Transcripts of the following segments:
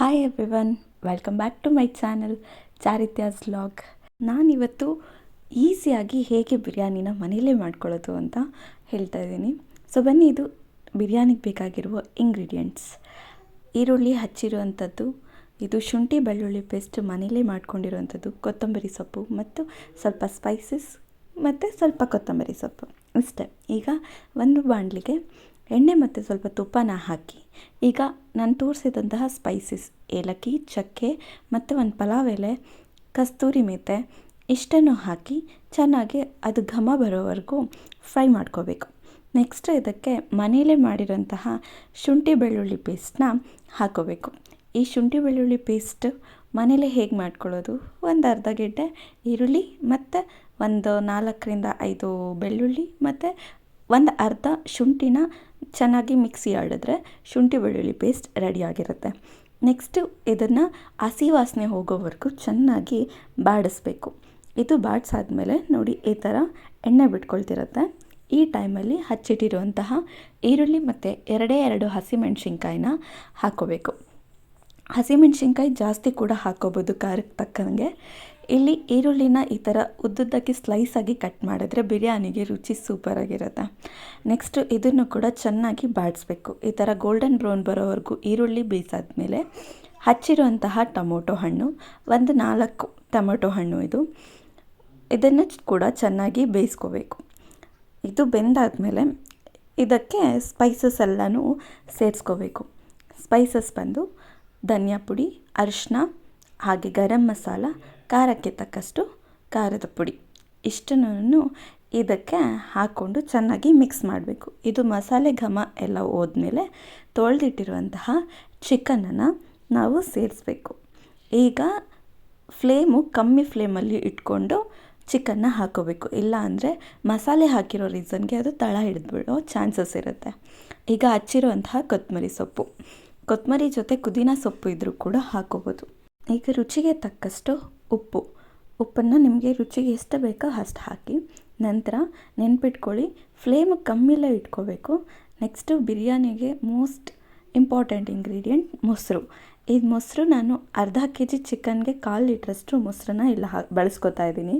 Hi everyone welcome back to my channel Charithya's vlog ನಾನಿವತ್ತು ಈಸಿಯಾಗಿ ಹೇಗೆ ಬಿರಿಯಾನಿನ ಮನೇಲೇ ಮಾಡ್ಕೊಳ್ಳೋದು ಅಂತ ಹೇಳ್ತಾ ಇದ್ದೀನಿ. ಸೊ ಬನ್ನಿ, ಇದು ಬಿರಿಯಾನಿಗೆ ಬೇಕಾಗಿರುವ ಇಂಗ್ರೀಡಿಯೆಂಟ್ಸ್ ಈರುಳ್ಳಿ ಹಚ್ಚಿರುವಂಥದ್ದು, ಇದು ಶುಂಠಿ ಬೆಳ್ಳುಳ್ಳಿ ಪೇಸ್ಟ್ ಮನೇಲೇ ಮಾಡ್ಕೊಂಡಿರುವಂಥದ್ದು, ಕೊತ್ತಂಬರಿ ಸೊಪ್ಪು ಮತ್ತು ಸ್ವಲ್ಪ ಸ್ಪೈಸಸ್ ಮತ್ತು ಸ್ವಲ್ಪ ಕೊತ್ತಂಬರಿ ಸೊಪ್ಪು. ಅಷ್ಟೇ ಈಗ ಒಂದು ಬಾಣಲಿಗೆ ಎಣ್ಣೆ ಮತ್ತು ಸ್ವಲ್ಪ ತುಪ್ಪನ ಹಾಕಿ. ಈಗ ನಾನು ತೋರಿಸಿದಂತಹ ಸ್ಪೈಸಸ್ ಏಲಕ್ಕಿ, ಚಕ್ಕೆ ಮತ್ತು ಒಂದು ಪಲಾವ್ ಎಲೆ, ಕಸ್ತೂರಿ ಮೇಥೆ ಇಷ್ಟನ್ನು ಹಾಕಿ ಚೆನ್ನಾಗಿ ಅದು ಘಮ ಬರೋವರೆಗೂ ಫ್ರೈ ಮಾಡ್ಕೋಬೇಕು. ನೆಕ್ಸ್ಟ್ ಇದಕ್ಕೆ ಮನೆಯಲ್ಲೇ ಮಾಡಿರೋಂತಹ ಶುಂಠಿ ಬೆಳ್ಳುಳ್ಳಿ ಪೇಸ್ಟನ್ನ ಹಾಕೋಬೇಕು. ಈ ಶುಂಠಿ ಬೆಳ್ಳುಳ್ಳಿ ಪೇಸ್ಟ್ ಮನೇಲೆ ಹೇಗೆ ಮಾಡ್ಕೊಳ್ಳೋದು? ಒಂದು ಅರ್ಧ ಗೆಡ್ಡೆ ಈರುಳ್ಳಿ ಮತ್ತು ಒಂದು ನಾಲ್ಕರಿಂದ ಐದು ಬೆಳ್ಳುಳ್ಳಿ ಮತ್ತು ಒಂದು ಅರ್ಧ ಶುಂಠಿನ ಚೆನ್ನಾಗಿ ಮಿಕ್ಸಿ ಆಡಿದ್ರೆ ಶುಂಠಿ ಬೆಳ್ಳುಳ್ಳಿ ಪೇಸ್ಟ್ ರೆಡಿಯಾಗಿರುತ್ತೆ ನೆಕ್ಸ್ಟು ಇದನ್ನು ಹಸಿ ವಾಸನೆ ಹೋಗೋವರೆಗೂ ಚೆನ್ನಾಗಿ ಬಾಡಿಸ್ಬೇಕು. ಇದು ಬಾಡಿಸಾದ್ಮೇಲೆ ನೋಡಿ ಈ ಥರ ಎಣ್ಣೆ ಬಿಟ್ಕೊಳ್ತಿರುತ್ತೆ. ಈ ಟೈಮಲ್ಲಿ ಹಚ್ಚಿಟ್ಟಿರುವಂತಹ ಈರುಳ್ಳಿ ಮತ್ತು ಎರಡೇ ಎರಡು ಹಸಿಮೆಣ್ಸಿನ್ಕಾಯಿನ ಹಾಕೋಬೇಕು ಹಸಿಮೆಣ್ಸಿನ್ಕಾಯಿ ಜಾಸ್ತಿ ಕೂಡ ಹಾಕೋಬೋದು ಖಾರಕ್ಕೆ ತಕ್ಕಂಗೆ. ಇಲ್ಲಿ ಈರುಳ್ಳಿನ ಈ ಥರ ಉದ್ದುದ್ದಕ್ಕೆ ಸ್ಲೈಸಾಗಿ ಕಟ್ ಮಾಡಿದ್ರೆ ಬಿರಿಯಾನಿಗೆ ರುಚಿ ಸೂಪರಾಗಿರುತ್ತೆ ನೆಕ್ಸ್ಟು ಇದನ್ನು ಕೂಡ ಚೆನ್ನಾಗಿ ಬಾಡಿಸ್ಬೇಕು. ಈ ಥರ ಗೋಲ್ಡನ್ ಬ್ರೌನ್ ಬರೋವರೆಗೂ ಈರುಳ್ಳಿ ಬೇಯಿಸಾದ್ಮೇಲೆ ಹಚ್ಚಿರುವಂತಹ ಟೊಮೊಟೊ ಹಣ್ಣು, ಒಂದು ನಾಲ್ಕು ಟೊಮೊಟೊ ಹಣ್ಣು ಇದು. ಇದನ್ನು ಕೂಡ ಚೆನ್ನಾಗಿ ಬೇಯಿಸ್ಕೋಬೇಕು. ಇದು ಬೆಂದಾದಮೇಲೆ ಇದಕ್ಕೆ ಸ್ಪೈಸಸ್ ಎಲ್ಲನೂ ಸೇರಿಸ್ಕೋಬೇಕು. ಸ್ಪೈಸಸ್ ಬಂದು ಧನಿಯಾ ಪುಡಿ ಅರಿಶಿನ ಹಾಗೆ ಗರಂ ಮಸಾಲ ಖಾರಕ್ಕೆ ತಕ್ಕಷ್ಟು ಖಾರದ ಪುಡಿ. ಇಷ್ಟನ್ನು ಇದಕ್ಕೆ ಹಾಕ್ಕೊಂಡು ಚೆನ್ನಾಗಿ ಮಿಕ್ಸ್ ಮಾಡಬೇಕು. ಇದು ಮಸಾಲೆ ಘಮ ಎಲ್ಲ ಹೋದ್ಮೇಲೆ ತೊಳೆದಿಟ್ಟಿರುವಂತಹ ಚಿಕನನ್ನು ನಾವು ಸೇರಿಸ್ಬೇಕು. ಈಗ ಫ್ಲೇಮು ಕಮ್ಮಿ ಫ್ಲೇಮಲ್ಲಿ ಇಟ್ಕೊಂಡು ಚಿಕನ್ನ ಹಾಕೋಬೇಕು. ಇಲ್ಲ ಅಂದರೆ ಮಸಾಲೆ ಹಾಕಿರೋ ರೀಸನ್ಗೆ ಅದು ತಳ ಹಿಡಿದ್ಬಿಡೋ ಚಾನ್ಸಸ್ ಇರುತ್ತೆ. ಈಗ ಹಚ್ಚಿರುವಂತಹ ಕೊತ್ತಂಬರಿ ಸೊಪ್ಪು. ಕೊತ್ತಂಬರಿ ಜೊತೆ ಪುದೀನ ಸೊಪ್ಪು ಇದ್ದರೂ ಕೂಡ ಹಾಕೋಬೋದು. ಈಗ ರುಚಿಗೆ ತಕ್ಕಷ್ಟು ಉಪ್ಪು. ಉಪ್ಪನ್ನು ನಿಮಗೆ ರುಚಿಗೆ ಎಷ್ಟು ಬೇಕೋ ಅಷ್ಟು ಹಾಕಿ, ನಂತರ ನೆನ್ಪಿಟ್ಕೊಳ್ಳಿ ಫ್ಲೇಮ್ ಕಮ್ಮಿಲೇ ಇಟ್ಕೋಬೇಕು. ನೆಕ್ಸ್ಟು ಬಿರಿಯಾನಿಗೆ ಮೋಸ್ಟ್ ಇಂಪಾರ್ಟೆಂಟ್ ಇಂಗ್ರೀಡಿಯೆಂಟ್ ಮೊಸರು. ಇದು ಮೊಸರು ನಾನು ಅರ್ಧ ಕೆ ಜಿ ಚಿಕನ್ಗೆ ಕಾಲು ಲೀಟ್ರಷ್ಟು ಮೊಸರನ್ನ ಇಲ್ಲ ಹಾ, ಬಳಸ್ಕೊತಾ ಇದ್ದೀನಿ.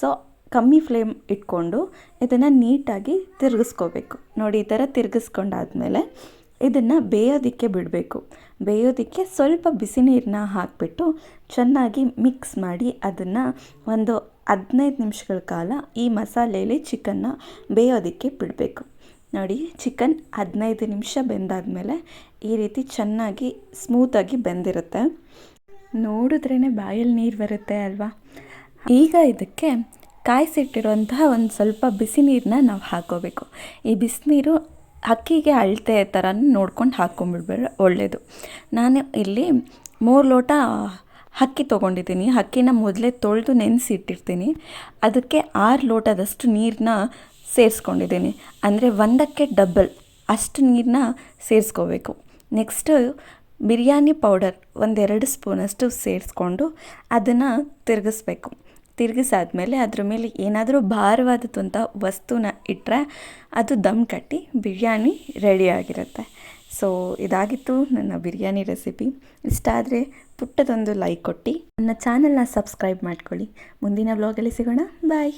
ಸೊ ಕಮ್ಮಿ ಫ್ಲೇಮ್ ಇಟ್ಕೊಂಡು ಇದನ್ನು ನೀಟಾಗಿ ತಿರುಗಿಸ್ಕೋಬೇಕು. ನೋಡಿ, ಈ ಥರ ತಿರುಗಿಸ್ಕೊಂಡಾದ್ಮೇಲೆ ಇದನ್ನು ಬೇಯೋದಕ್ಕೆ ಬಿಡಬೇಕು. ಬೇಯೋದಕ್ಕೆ ಸ್ವಲ್ಪ ಬಿಸಿ ನೀರನ್ನ ಹಾಕಿಬಿಟ್ಟು ಚೆನ್ನಾಗಿ ಮಿಕ್ಸ್ ಮಾಡಿ ಅದನ್ನು ಒಂದು ಹದಿನೈದು ನಿಮಿಷಗಳ ಕಾಲ ಈ ಮಸಾಲೆಯಲ್ಲಿ ಚಿಕನ್ನ ಬೇಯೋದಕ್ಕೆ ಬಿಡಬೇಕು. ನೋಡಿ, ಚಿಕನ್ ಹದಿನೈದು ನಿಮಿಷ ಬೆಂದಾದಮೇಲೆ ಈ ರೀತಿ ಚೆನ್ನಾಗಿ ಸ್ಮೂತಾಗಿ ಬೆಂದಿರುತ್ತೆ. ನೋಡಿದ್ರೇ ಬಾಯಲ್ಲಿ ನೀರು ಬರುತ್ತೆ ಅಲ್ವಾ? ಈಗ ಇದಕ್ಕೆ ಕಾಯಿಸಿಟ್ಟಿರುವಂತಹ ಒಂದು ಸ್ವಲ್ಪ ಬಿಸಿ ನೀರನ್ನ ನಾವು ಹಾಕೋಬೇಕು. ಈ ಬಿಸಿನೀರು ಅಕ್ಕಿಗೆ ಅಳತೆ ಥರ ನೋಡ್ಕೊಂಡು ಹಾಕ್ಕೊಂಡ್ಬಿಡ್ಬೇಡ ಒಳ್ಳೆಯದು ನಾನು ಇಲ್ಲಿ ಮೂರು ಲೋಟ ಅಕ್ಕಿ ತೊಗೊಂಡಿದ್ದೀನಿ. ಅಕ್ಕಿನ ಮೊದಲೇ ತೊಳೆದು ನೆನೆಸಿ ಇಟ್ಟಿರ್ತೀನಿ ಅದಕ್ಕೆ ಆರು ಲೋಟದಷ್ಟು ನೀರನ್ನ ಸೇರಿಸ್ಕೊಂಡಿದ್ದೀನಿ. ಅಂದರೆ ಒಂದಕ್ಕೆ ಡಬ್ಬಲ್ ಅಷ್ಟು ನೀರನ್ನ ಸೇರಿಸ್ಕೋಬೇಕು. ನೆಕ್ಸ್ಟು ಬಿರಿಯಾನಿ ಪೌಡರ್ ಒಂದೆರಡು ಸ್ಪೂನಷ್ಟು ಸೇರಿಸ್ಕೊಂಡು ಅದನ್ನು ತಿರುಗಿಸ್ಬೇಕು. ತಿರುಗಿಸಾದ್ಮೇಲೆ ಅದ್ರ ಮೇಲೆ ಏನಾದರೂ ಭಾರವಾದದಂಥ ವಸ್ತುನ ಇಟ್ಟರೆ ಅದು ದಮ್ ಕಟ್ಟಿ ಬಿರಿಯಾನಿ ರೆಡಿ ಆಗಿರುತ್ತೆ. ಸೊ ಇದಾಗಿತ್ತು ನನ್ನ ಬಿರಿಯಾನಿ ರೆಸಿಪಿ ಇಷ್ಟ ಆದರೆ ಪುಟ್ಟದೊಂದು ಲೈಕ್ ಕೊಟ್ಟು. ನನ್ನ ಚಾನಲ್ನ ಸಬ್ಸ್ಕ್ರೈಬ್ ಮಾಡ್ಕೊಳ್ಳಿ. ಮುಂದಿನ ವ್ಲಾಗಲ್ಲಿ ಸಿಗೋಣ. ಬಾಯ್